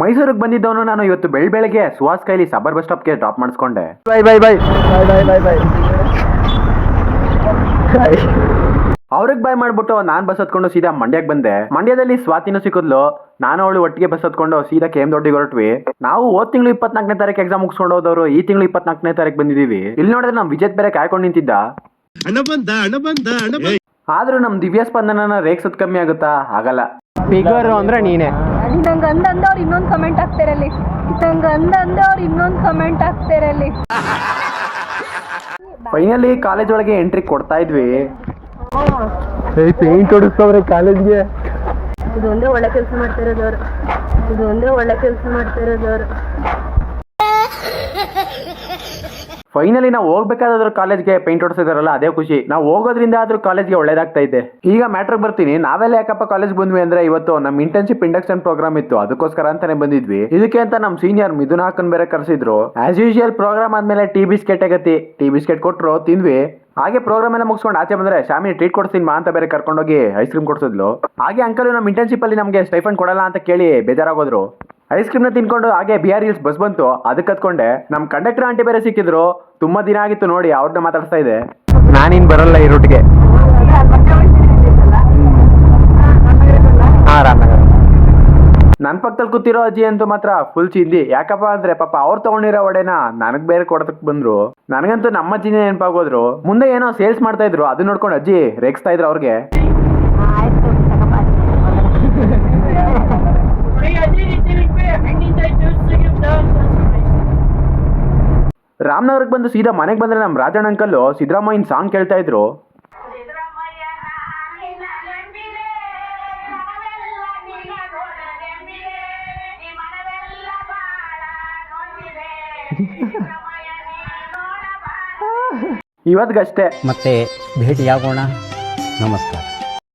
ಮೈಸೂರಿಗೆ ಬಂದಿದ್ದವನು ನಾನು ಇವತ್ತು ಬೆಳ್ ಬೆಳಗ್ಗೆ ಸುಹಾಸ್ ಕೈಲಿ ಸಬರ್ ಬಸ್ ಸ್ಟಾಪ್ಗೆ drop ಮಾಡಿಸ್ಕೊಂಡೆ. Bye bye bye. Bye bye bye. Bye ಅವ್ರಿಗೆ ಬಾಯ್ ಮಾಡ್ಬಿಟ್ಟು ನಾನ್ ಬಸ್ ಹತ್ಕೊಂಡು ಸೀದಾ ಮಂಡ್ಯಕ್ಕೆ ಬಂದೆ. ಮಂಡ್ಯದಲ್ಲಿ ಸ್ವಾತಿನೂ ಸಿಕ್ಕಿದ್ಲು. ನಾನು ಅವಳು ಒಟ್ಟಿಗೆ ಬಸ್ ಹತ್ಕೊಂಡು ಸೀದಾ ಕೆ ಎಂ ದೊಡ್ಡಿಗೆ ಹೊರಟ್ವಿ. ನಾವು ಹೋದ್ ತಿಂಗಳು ಇಪ್ಪತ್ನಾಲ್ಕನೇ ತಾರೀಕು ಎಕ್ಸಾಮ್ ಮುಗಿಸ್ಕೊಂಡು ಹೋದವರು ಈ ತಿಂಗಳು ಇಪ್ಪತ್ನಾಲ್ಕನೇ ತಾರೀಕು ಬಂದಿದೀವಿ. ಇಲ್ಲಿ ನೋಡಿದ್ರೆ ನಮ್ ವಿಜಯ್ ಬೇರೆ ಕಾಯ್ಕೊಂಡು ನಿಂತಿದ್ದ. ಆದ್ರೂ ನಮ್ ದಿವ್ಯ ಸ್ಪಂದನನ ರೇಗ್ಸೋದ್ ಕಮ್ಮಿ ಆಗುತ್ತಾ? ಆಗಲ್ಲ. ಫಿಗರ್ ಅಂದ್ರೆ ನೀನೆ. ನಂಗೆ ಅಂದ ಅಂದ ಅವ್ರು ಇನ್ನೊಂದು ಕಮೆಂಟ್ ಹಾಕ್ತಾರಲ್ಲಿ. ನಂಗೆ ಅಂದ ಅಂದ ಅವ್ರು ಇನ್ನೊಂದು ಕಮೆಂಟ್ ಹಾಕ್ತಾರಲ್ಲಿ. ಫೈನಲಿ ಕಾಲೇಜ್ ಒಳಗೆ ಎಂಟ್ರಿ ಕೊಡ್ತಾ ಇದ್ವಿ. ಪೇಂಟ್ ಹೊಡಿಸ್ತವ್ರೆ ಕಾಲೇಜ್ಗೆ. ಇದು ಒಂದೇ ಒಳ್ಳೆ ಕೆಲಸ ಮಾಡ್ತಾ ಇರೋದು ಅವ್ರು. ಇದು ಒಂದೇ ಒಳ್ಳೆ ಕೆಲಸ ಮಾಡ್ತಾ ಇರೋದು ಅವರು ಫೈನಲಿ ನಾವು ಹೋಗ್ಬೇಕಾದ್ರೂ ಕಾಲೇಜ್ಗೆ ಪೇಂಟ್ ಹೊಡ್ಸಿದಾರಲ್ಲ, ಅದೇ ಖುಷಿ. ನಾವು ಹೋಗೋದ್ರಿಂದ ಆದ್ರೂ ಕಾಲೇಜ್ಗೆ ಒಳ್ಳೇದಾಗ್ತಾ ಇದೆ. ಈಗ ಮ್ಯಾಟ್ರಿಗೆ ಬರ್ತೀನಿ. ನಾವೆಲ್ಲ ಯಾಕಪ್ಪ ಕಾಲೇಜ್ ಬಂದ್ವಿ ಅಂದ್ರೆ ಇವತ್ತು ನಮ್ಮ ಇಂಟರ್ನ್ಶಿಪ್ ಇಂಡಕ್ಷನ್ ಪ್ರೋಗ್ರಾಮ್ ಇತ್ತು. ಅದಕ್ಕೋಸ್ಕರ ಅಂತಾನೆ ಬಂದಿದ್ವಿ. ಇದಕ್ಕೆ ಅಂತ ನಮ್ಮ ಸೀನಿಯರ್ ಮಿಥುನ್ ಹಾಕನ್ ಬೇರೆ ಕರೆಸಿದ್ರು. ಆಸ್ ಯೂಶುವಲ್ ಪ್ರೋಗ್ರಾಮ್ ಆದ್ಮೇಲೆ ಟೀ ಬಿಸ್ಕೆಟ್ ಆಗತಿ ಟೀ ಬಿಸ್ಕೆಟ್ ಕೊಟ್ರು, ತಿಂದ್ವಿ. ಹಾಗೆ ಪ್ರೋಗ್ರಾಮ್ ಎಲ್ಲ ಮುಗಿಸ್ಕೊಂಡು ಆಚೆ ಬಂದ್ರೆ ಶಾಮಿ ಟ್ರೀಟ್ ಕೊಡ್ತೀನಿ ಮಾ ಅಂತ ಬೇರೆ ಕರ್ಕೊಂಡೋಗಿ ಐಸ್ ಕ್ರೀಮ್ ಕೊಡ್ಸಿದ್ಲು. ಹಾಗೆ ಅಂಕಲ್ ನಮ್ಮ ಇಂಟರ್ನ್ಶಿಪ್ ಅಲ್ಲಿ ನಮಗೆ ಸ್ಟೈಫಂಡ್ ಕೊಡಲ್ಲ ಅಂತ ಕೇಳಿ ಬೇಜಾರಾಗೋದ್ರು. ಐಸ್ ಕ್ರೀಮ್ನ ತಿನ್ಕೊಂಡು ಹಾಗೆ ಬಿಆರ್ ಹಿಲ್ಸ್ ಬಸ್ ಬಂತು. ಅದಕ್ಕೆ ಹತ್ಕೊಂಡೆ ನಮ್ಮ ಕಂಡಕ್ಟರ್ ಆಂಟಿ ಬೇರೆ ಸಿಕ್ಕಿದ್ರು. ತುಂಬಾ ದಿನ ಆಗಿತ್ತು ನೋಡಿ, ಅವ್ರನ್ನ ಮಾತಾಡ್ತಾ ಇದೆ ನಾನಿನ್ ಬರಲ್ಲ ಈ ರೂಟ್ಗೆ ನನ್ ನನ್ನ ಪಕ್ಕದಲ್ಲಿ ಕೂತಿರೋ ಅಜ್ಜಿ ಅಂತೂ ಮಾತ್ರ ಫುಲ್ ಚಿಂದಿ. ಯಾಕಪ್ಪ ಅಂದ್ರೆ ಪಾಪ ಅವ್ರು ತಗೊಂಡಿರೋ ಒಡೆನ ನನಗ್ ಬೇರೆ ಕೊಡೋದಕ್ಕೆ ಬಂದ್ರು. ನನಗಂತೂ ನಮ್ಮ ಅಜ್ಜಿನೇ ನೆನಪಾಗೋದ್ರು ಮುಂದೆ ಏನೋ ಸೇಲ್ಸ್ ಮಾಡ್ತಾ ಇದ್ರು. ಅದನ್ನ ನೋಡ್ಕೊಂಡು ಅಜ್ಜಿ ರೇಗಿಸ್ತಾ ಇದ್ರು ಅವ್ರಿಗೆ. ರಾಮನಗರಕ್ಕೆ ಬಂದು ಸೀದಾ ಮನೆಗೆ ಬಂದರೆ ನಮ್ಮ ರಾಜಣ್ಣ ಅಂಕಲ್ಲು ಸಿದ್ದರಾಮಯ್ಯನ ಸಾಂಗ್ ಕೇಳ್ತಾ ಇದ್ರು. ಇವತ್ತಿಗಷ್ಟೇ ಮತ್ತೆ ಭೇಟಿಯಾಗೋಣ. ನಮಸ್ಕಾರ.